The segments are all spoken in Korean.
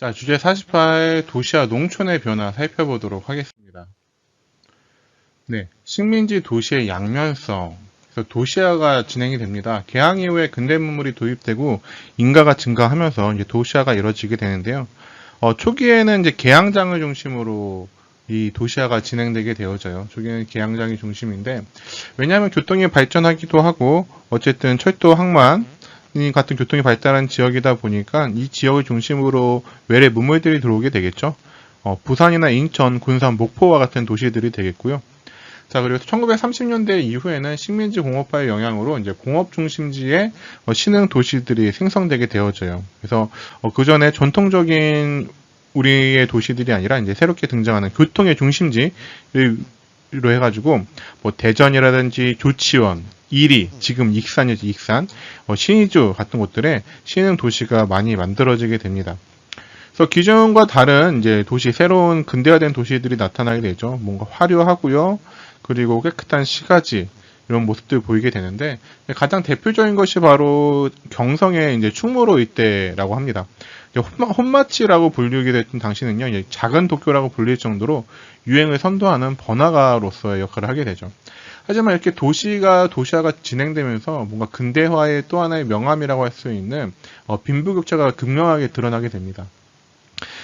자, 주제 48 도시와 농촌의 변화 살펴보도록 하겠습니다. 네, 식민지 도시의 양면성. 그래서 도시화가 진행이 됩니다. 개항 이후에 근대 문물이 도입되고 인가가 증가하면서 이제 도시화가 이루어지게 되는데요. 어, 초기에는 이제 개항장을 중심으로 이 도시화가 진행되게 되어져요. 초기에는 개항장이 중심인데 왜냐하면 교통이 발전하기도 하고 어쨌든 철도 항만 이 같은 교통이 발달한 지역이다 보니까 이 지역을 중심으로 외래 문물들이 들어오게 되겠죠. 어, 부산이나 인천, 군산, 목포와 같은 도시들이 되겠고요. 자, 그리고 1930년대 이후에는 식민지 공업화의 영향으로 이제 공업 중심지의 어, 신흥 도시들이 생성되게 되어져요. 그래서 어, 그 전에 전통적인 우리의 도시들이 아니라 이제 새롭게 등장하는 교통의 중심지로 해가지고 뭐 대전이라든지 조치원, 이리, 지금 익산이지 익산, 어, 신의주 같은 곳들에 신흥 도시가 많이 만들어지게 됩니다. 그래서 기존과 다른 이제 도시, 새로운 근대화된 도시들이 나타나게 되죠. 뭔가 화려하고요. 그리고 깨끗한 시가지, 이런 모습들 보이게 되는데, 가장 대표적인 것이 바로 경성의 이제 충무로 일대라고 합니다. 혼마- 혼마 치라고 불리게 됐던 당시는요, 작은 도쿄라고 불릴 정도로 유행을 선도하는 번화가로서의 역할을 하게 되죠. 하지만 이렇게 도시가 도시화가 진행되면서 뭔가 근대화의 또 하나의 명암이라고 할 수 있는 어, 빈부격차가 극명하게 드러나게 됩니다.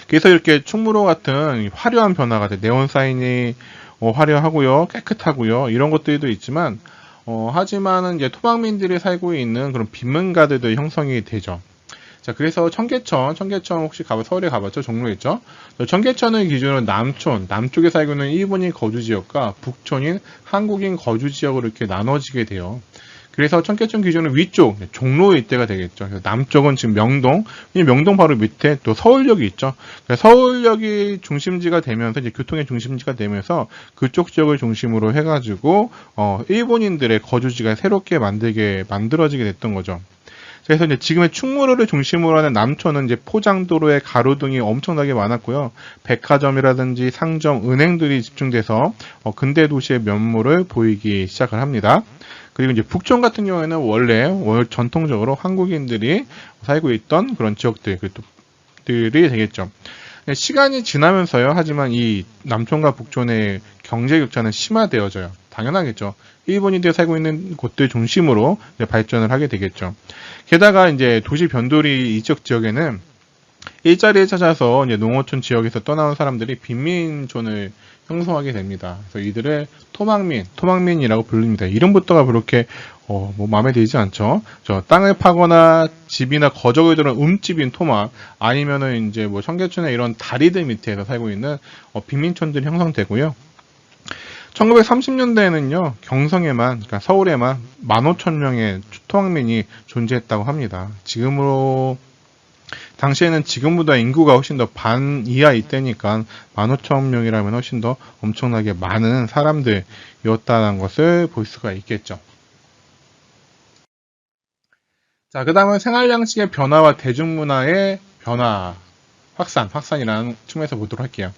그래서 이렇게 충무로 같은 화려한 변화가 돼 네온 사인이 어, 화려하고요, 깨끗하고요 이런 것들도 있지만 어, 하지만은 이제 토박민들이 살고 있는 그런 빈민가들도 형성이 되죠. 자, 그래서 청계천, 청계천 혹시 가봐, 서울에 가봤죠? 종로에 있죠? 청계천을 기준으로 남촌, 남쪽에 살고 있는 일본인 거주 지역과 북촌인 한국인 거주 지역으로 이렇게 나눠지게 돼요. 그래서 청계천 기준은 위쪽, 종로 일대가 되겠죠. 남쪽은 지금 명동, 이 명동 바로 밑에 또 서울역이 있죠. 서울역이 중심지가 되면서 이제 교통의 중심지가 되면서 그쪽 지역을 중심으로 해가지고 어, 일본인들의 거주지가 새롭게 만들게 만들어지게 됐던 거죠. 그래서 이제 지금의 충무로를 중심으로 하는 남촌은 이제 포장도로에 가로등이 엄청나게 많았고요. 백화점이라든지 상점, 은행들이 집중돼서 어, 근대 도시의 면모를 보이기 시작을 합니다. 그리고 이제 북촌 같은 경우에는 원래 월- 전통적으로 한국인들이 살고 있던 그런 지역들, 그 들이 되겠죠. 네, 시간이 지나면서요. 하지만 이 남촌과 북촌의 경제 격차는 심화되어져요. 당연하겠죠. 일본인들이 살고 있는 곳들 중심으로 발전을 하게 되겠죠. 게다가 이제 도시 변돌이 이쪽 지역에는 일자리를 찾아서 이제 농어촌 지역에서 떠나온 사람들이 빈민촌을 형성하게 됩니다. 그래서 이들을 토막민, 토막민이라고 부릅니다. 이름부터가 그렇게 어, 뭐 마음에 들지 않죠. 저 땅을 파거나 집이나 거적을 들은 움집인 토막 아니면은 이제 뭐 청계천에 이런 다리들 밑에서 살고 있는 어, 빈민촌들이 형성되고요. 1930년대에는요, 경성에만, 그러니까 서울에만 15,000명의 토막민이 존재했다고 합니다. 지금으로, 당시에는 지금보다 인구가 훨씬 더 반 이하 이때니까 15,000명이라면 훨씬 더 엄청나게 많은 사람들이었다는 것을 볼 수가 있겠죠. 자, 그 다음은 생활 양식의 변화와 대중문화의 변화, 확산, 확산이라는 측면에서 보도록 할게요.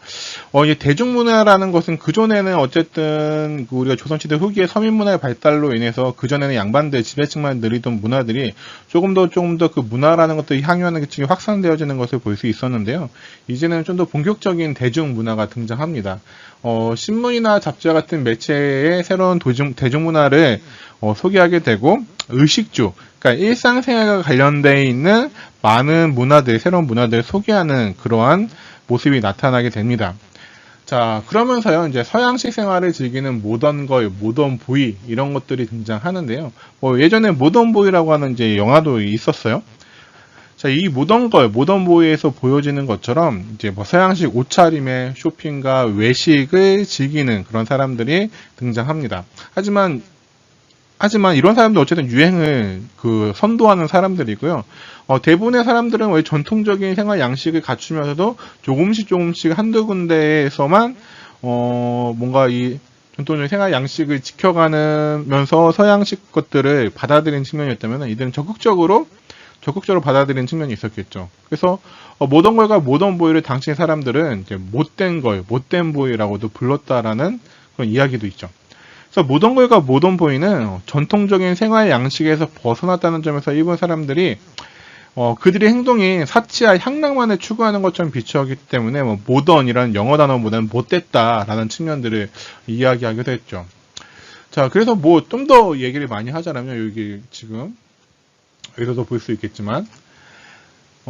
어, 이 대중문화라는 것은 그전에는 어쨌든 그 우리가 조선시대 후기에 서민문화의 발달로 인해서 그전에는 양반들, 지배층만 누리던 문화들이 조금 더 조금 더 그 문화라는 것들이 향유하는 계층이 확산되어지는 것을 볼 수 있었는데요. 이제는 좀 더 본격적인 대중문화가 등장합니다. 어, 신문이나 잡지와 같은 매체의 새로운 도중, 대중문화를 어, 소개하게 되고 의식주, 그러니까 일상생활과 관련되어 있는 많은 문화들, 새로운 문화들을 소개하는 그러한 모습이 나타나게 됩니다. 자, 그러면서요, 이제 서양식 생활을 즐기는 모던 걸, 모던 보이, 이런 것들이 등장하는데요. 뭐, 예전에 모던 보이라고 하는 이제 영화도 있었어요. 자, 이 모던 걸, 모던 보이에서 보여지는 것처럼, 이제 뭐 서양식 옷차림의 쇼핑과 외식을 즐기는 그런 사람들이 등장합니다. 하지만, 하지만 이런 사람들 어쨌든 유행을 그 선도하는 사람들이고요. 어, 대부분의 사람들은 왜 전통적인 생활 양식을 갖추면서도 조금씩 조금씩 한두 군데에서만 어, 뭔가 이 전통적인 생활 양식을 지켜가면서 서양식 것들을 받아들인 측면이었다면 이들은 적극적으로 적극적으로 받아들이는 측면이 있었겠죠. 그래서 어, 모던 걸과 모던 보이를 당시의 사람들은 이제 못된 걸, 못된 보이라고도 불렀다라는 그런 이야기도 있죠. 그래서 모던 걸과 모던 보이는 어, 전통적인 생활 양식에서 벗어났다는 점에서 일본 사람들이 어, 그들의 행동이 사치와 향락만을 추구하는 것처럼 비추었기 때문에 뭐 모던이라는 영어 단어보다는 못됐다라는 측면들을 이야기하기도 했죠. 자, 그래서 뭐 좀 더 얘기를 많이 하자면 여기 지금 여기서도 볼 수 있겠지만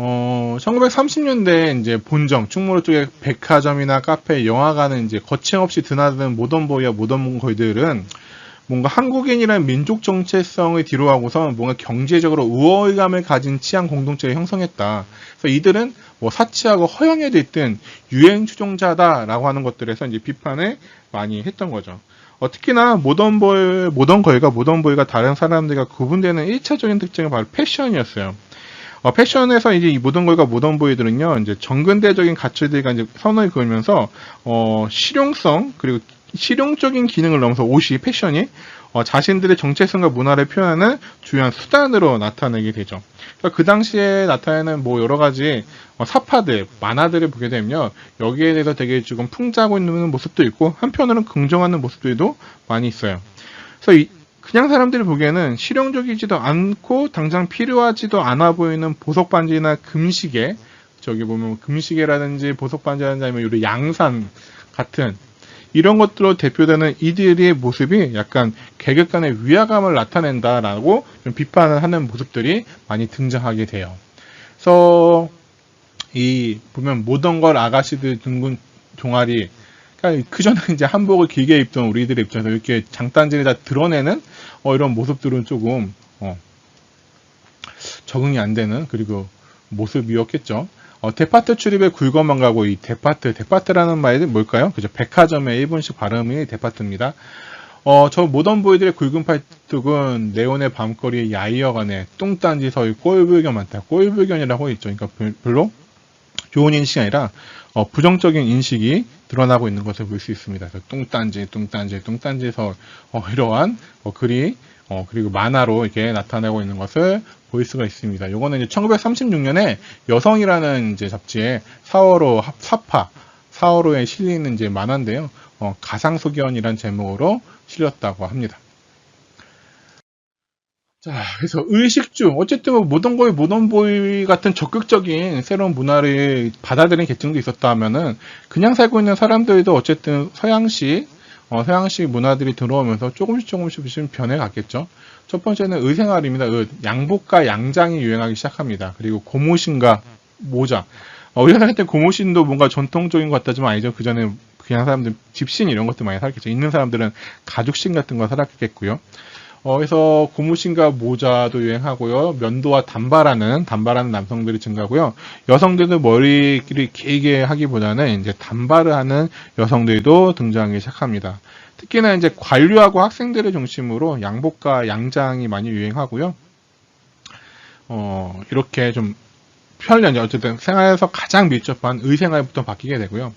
어, 1930년대 이제 본정, 충무로 쪽에 백화점이나 카페, 영화관은 이제 거침없이 드나드는 모던보이와 모던걸들은 뭔가 한국인이라는 민족 정체성을 뒤로하고서 뭔가 경제적으로 우월감을 가진 취향 공동체를 형성했다. 그래서 이들은 뭐 사치하고 허영에 들뜬 유행 추종자다라고 하는 것들에서 이제 비판을 많이 했던 거죠. 어, 특히나 모던보이, 모던걸과 모던보이가 다른 사람들과 구분되는 1차적인 특징은 바로 패션이었어요. 어, 패션에서 이제 이 모던 걸과 모던 보이들은요, 이제 정근대적인 가치들과 이제 선을 그으면서, 어, 실용성, 그리고 실용적인 기능을 넘어서 옷이, 패션이, 어, 자신들의 정체성과 문화를 표현하는 중요한 수단으로 나타내게 되죠. 그 당시에 나타내는 뭐 여러 가지 어, 사파들, 만화들을 보게 되면요. 여기에 대해서 되게 조금 풍자하고 있는 모습도 있고, 한편으로는 긍정하는 모습들도 많이 있어요. 그래서 이, 그냥 사람들이 보기에는 실용적이지도 않고 당장 필요하지도 않아 보이는 보석 반지나 금시계 저기 보면 금시계라든지 보석 반지라든지 아니면 요리 양산 같은 이런 것들로 대표되는 이들의 모습이 약간 계급 간의 위화감을 나타낸다라고 좀 비판을 하는 모습들이 많이 등장하게 돼요. 그래서 이 보면 모던 걸 아가씨들 둥근 종아리 그러니까 그 전에 이제 한복을 길게 입던 우리들의 입장에서 이렇게 장단지를 다 드러내는 어, 이런 모습들은 조금 어, 적응이 안 되는 그리고 모습이었겠죠. 어, 데파트 출입에 굴거만 가고 이 데파트, 데파트라는 말이 뭘까요? 그죠? 백화점의 일본식 발음이 데파트입니다. 어, 저 모던 보이들의 굵은 팔뚝은 네온의 밤거리 야이어간에 뚱딴지 서의 꼴불견 많다. 꼴불견이라고 있죠. 그러니까 별로 좋은 인식이 아니라 어, 부정적인 인식이 드러나고 있는 것을 볼 수 있습니다. 그래서 뚱딴지, 뚱딴지, 뚱딴지서 어, 이러한 어, 글이 어, 그리고 만화로 이렇게 나타내고 있는 것을 볼 수가 있습니다. 이거는 이제 1936년에 여성이라는 이제 잡지에 4월호 사파 4월호에 실리는 이제 만화인데요. 어, 가상소견이라는 제목으로 실렸다고 합니다. 자, 그래서 의식주, 어쨌든 뭐 모던보이, 모던 보이 같은 적극적인 새로운 문화를 받아들이는 계층도 있었다 하면은 그냥 살고 있는 사람들도 어쨌든 서양식, 어, 서양식 문화들이 들어오면서 조금씩 조금씩 좀 변해갔겠죠. 첫 번째는 의생활입니다. 의, 양복과 양장이 유행하기 시작합니다. 그리고 고무신과 모자. 어, 우리가 생각할 때 고무신도 뭔가 전통적인 것 같다지만 아니죠. 그 전에 그냥 사람들 집신 이런 것도 많이 살겠죠. 있는 사람들은 가죽신 같은 거 살았겠고요. 어, 그래서 고무신과 모자도 유행하고요. 면도와 단발하는 단발하는 남성들이 증가하고요. 여성들도 머리를 길게 하기보다는 이제 단발을 하는 여성들도 등장하기 시작합니다. 특히나 이제 관료하고 학생들을 중심으로 양복과 양장이 많이 유행하고요. 어, 이렇게 좀 편리한 어쨌든 생활에서 가장 밀접한 의생활부터 바뀌게 되고요.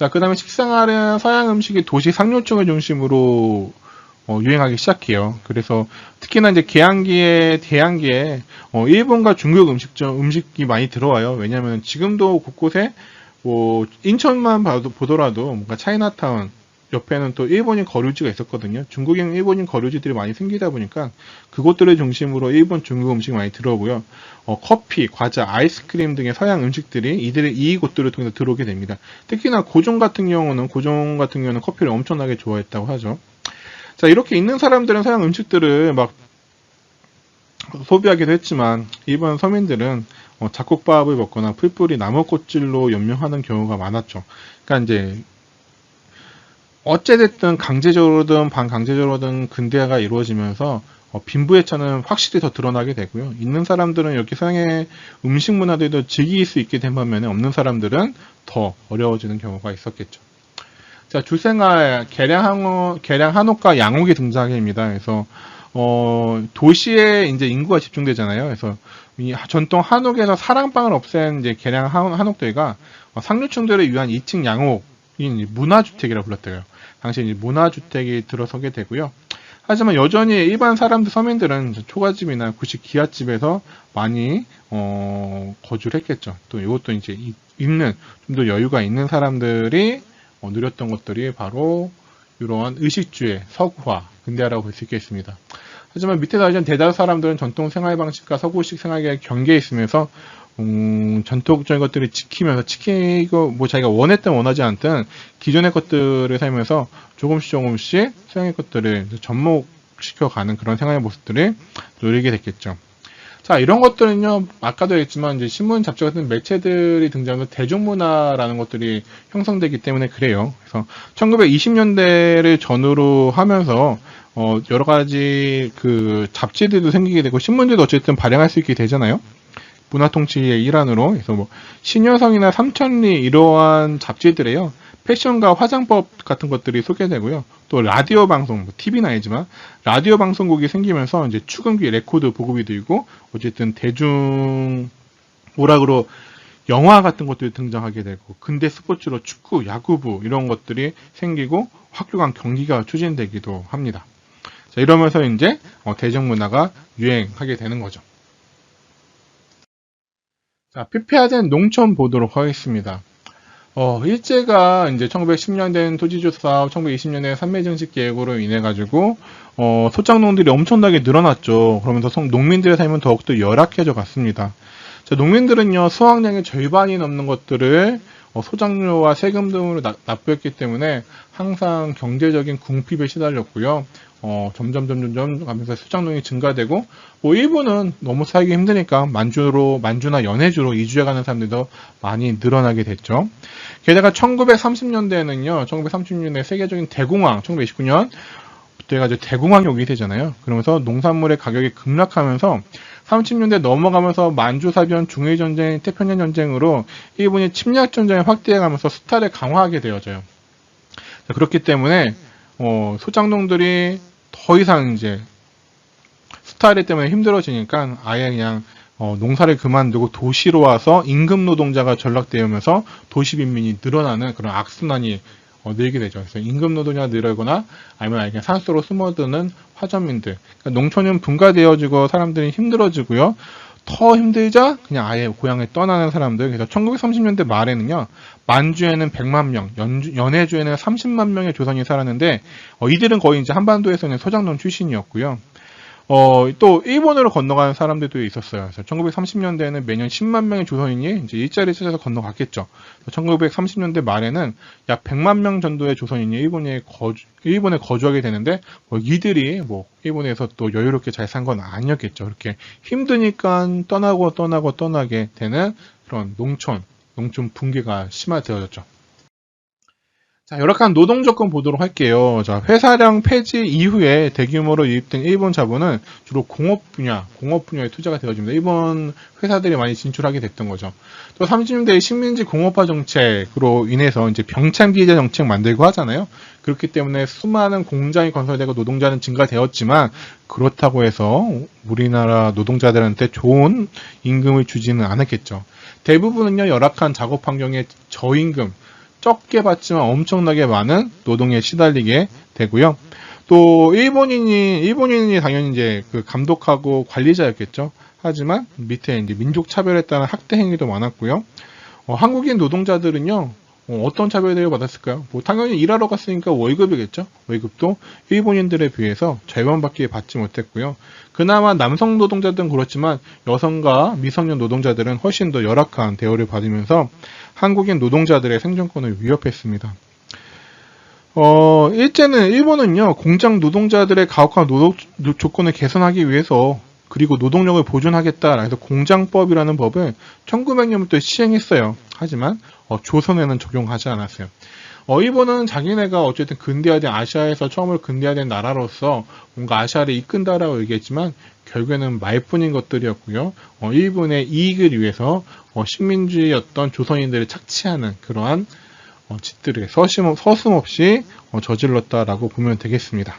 자, 그 다음에 식생활은 서양 음식이 도시 상류층을 중심으로 어, 유행하기 시작해요. 그래서 특히나 이제 개항기에 대항기에 어, 일본과 중국 음식점 음식이 많이 들어와요. 왜냐하면 지금도 곳곳에 뭐 인천만 봐도 보더라도 뭔가 차이나타운 옆에는 또 일본인 거류지가 있었거든요. 중국인 일본인 거류지들이 많이 생기다 보니까 그곳들을 중심으로 일본 중국 음식이 많이 들어오고요. 어, 커피, 과자, 아이스크림 등의 서양 음식들이 이들의 이곳들을 통해서 들어오게 됩니다. 특히나 고종 같은 경우는 고종 같은 경우는 커피를 엄청나게 좋아했다고 하죠. 자, 이렇게 있는 사람들은 서양 음식들을 막 소비하기도 했지만 일본 서민들은 어, 잡곡밥을 먹거나 풀뿌리 나무꽃질로 연명하는 경우가 많았죠. 그러니까 이제 어찌됐든 강제적으로든 반강제적으로든 근대화가 이루어지면서 어, 빈부의 차는 확실히 더 드러나게 되고요. 있는 사람들은 이렇게 서양의 음식 문화들도 즐길 수 있게 된 반면에 없는 사람들은 더 어려워지는 경우가 있었겠죠. 자, 주생활, 계량 한옥, 계량 한옥과 양옥이 등장입니다. 그래서, 어, 도시에 이제 인구가 집중되잖아요. 그래서 이 전통 한옥에서 사랑방을 없앤 이제 계량 한옥들과 어, 상류층들을 위한 2층 양옥인 문화주택이라고 불렀대요. 당시 이제 문화주택이 들어서게 되고요. 하지만 여전히 일반 사람들, 서민들은 초가집이나 구식 기아집에서 많이, 어, 거주를 했겠죠. 또 이것도 이제 있는, 좀 더 여유가 있는 사람들이 어, 누렸던 것들이 바로 이러한 의식주의 서구화, 근대화라고 볼 수 있겠습니다. 하지만 밑에 나오는 대다수 사람들은 전통 생활 방식과 서구식 생활에 경계에 있으면서 음, 전통적인 것들을 지키면서 지키고 뭐 자기가 원했든 원하지 않든 기존의 것들을 살면서 조금씩 조금씩 서양의 것들을 접목시켜가는 그런 생활의 모습들을 누리게 됐겠죠. 자, 이런 것들은요, 아까도 했지만, 이제 신문, 잡지 같은 매체들이 등장하면서 대중문화라는 것들이 형성되기 때문에 그래요. 그래서 1920년대를 전후로 하면서, 어, 여러 가지 그 잡지들도 생기게 되고, 신문들도 어쨌든 발행할 수 있게 되잖아요. 문화통치의 일환으로. 그래서 뭐, 신여성이나 삼천리 이러한 잡지들에요. 패션과 화장법 같은 것들이 소개되고요. 또 라디오 방송, 뭐 TV는 아니지만 라디오 방송국이 생기면서 이제 축음기 레코드 보급이 되고 어쨌든 대중 오락으로 영화 같은 것들이 등장하게 되고 근대 스포츠로 축구, 야구부 이런 것들이 생기고 학교 간 경기가 추진되기도 합니다. 자, 이러면서 이제 어, 대중 문화가 유행하게 되는 거죠. 자, 피폐화된 농촌 보도록 하겠습니다. 어, 일제가 이제 1910년 된 토지조사 사업, 1920년에 산매증식 계획으로 인해 가지고 어, 소작농들이 엄청나게 늘어났죠. 그러면서 성- 농민들의 삶은 더욱더 열악해져 갔습니다. 자, 농민들은요 수확량의 절반이 넘는 것들을 어, 소작료와 세금 등으로 납- 납부했기 때문에 항상 경제적인 궁핍에 시달렸고요. 어, 점점 점점 가면서 수작농이 증가되고 뭐 일부는 너무 살기 힘드니까 만주로 만주나 연해주로 이주해 가는 사람들도 많이 늘어나게 됐죠. 게다가 1930년대에는요, 1930년대 세계적인 대공황, 1929년 그때가 이제 대공황이 오게 되잖아요. 그러면서 농산물의 가격이 급락하면서 30년대 넘어가면서 만주사변 중일전쟁, 태평양 전쟁으로 일본이 침략 전쟁을 확대해가면서 수탈을 강화하게 되어져요. 자, 그렇기 때문에 어, 소장농들이 더 이상 이제 수탈이 때문에 힘들어지니까 아예 그냥 어, 농사를 그만두고 도시로 와서 임금 노동자가 전락되면서 도시 빈민이 늘어나는 그런 악순환이 어, 늘게 되죠. 그래서 임금 노동자가 늘거나 아니면 그냥 산속으로 숨어드는 화전민들. 그러니까 농촌은 분가되어지고 사람들이 힘들어지고요. 더 힘들자 그냥 아예 고향에 떠나는 사람들. 그래서 1930년대 말에는요. 만주에는 100만 명, 연주, 연해주에는 30만 명의 조선이 살았는데 어, 이들은 거의 이제 한반도에서는 소장농 출신이었고요. 어, 또 일본으로 건너가는 사람들도 있었어요. 그래서 1930년대에는 매년 10만 명의 조선인이 이제 일자리 찾아서 건너갔겠죠. 1930년대 말에는 약 100만 명 정도의 조선인이 일본에 거주, 일본에 거주하게 되는데 뭐 이들이 뭐 일본에서 또 여유롭게 잘 산 건 아니었겠죠. 그렇게 힘드니까 떠나고 떠나고 떠나게 되는 그런 농촌, 농촌 붕괴가 심화되어졌죠. 자, 열악한 노동 조건 보도록 할게요. 자, 회사량 폐지 이후에 대규모로 유입된 일본 자본은 주로 공업 분야, 공업 분야에 투자가 되어집니다. 일본 회사들이 많이 진출하게 됐던 거죠. 또 30년대 식민지 공업화 정책으로 인해서 이제 병참 기재 정책 만들고 하잖아요. 그렇기 때문에 수많은 공장이 건설되고 노동자는 증가되었지만 그렇다고 해서 우리나라 노동자들한테 좋은 임금을 주지는 않았겠죠. 대부분은요 열악한 작업 환경에 저임금 적게 받지만 엄청나게 많은 노동에 시달리게 되고요. 또 일본인이 일본인이 당연히 이제 그 감독하고 관리자였겠죠. 하지만 밑에 이제 민족 차별에 따른 학대 행위도 많았고요. 어, 한국인 노동자들은요. 어, 떤 차별들을 받았을까요? 뭐 당연히 일하러 갔으니까 월급이겠죠. 월급도 일본인들에 비해서 절반밖에 받지 못했고요. 그나마 남성 노동자들은 그렇지만 여성과 미성년 노동자들은 훨씬 더 열악한 대우를 받으면서 한국인 노동자들의 생존권을 위협했습니다. 어, 일제는 일본은요 공장 노동자들의 가혹한 노동 조건을 개선하기 위해서 그리고 노동력을 보존하겠다라 해서 공장법이라는 법을 1900년부터 시행했어요. 하지만 어, 조선에는 적용하지 않았어요. 어, 일본은 자기네가 어쨌든 근대화된 아시아에서 처음으로 근대화된 나라로서 뭔가 아시아를 이끈다라고 얘기했지만 결국에는 말뿐인 것들이었고요. 어, 일본의 이익을 위해서 어, 식민주의였던 조선인들을 착취하는 그러한 어, 짓들을 서심, 서슴없이 어, 저질렀다라고 보면 되겠습니다.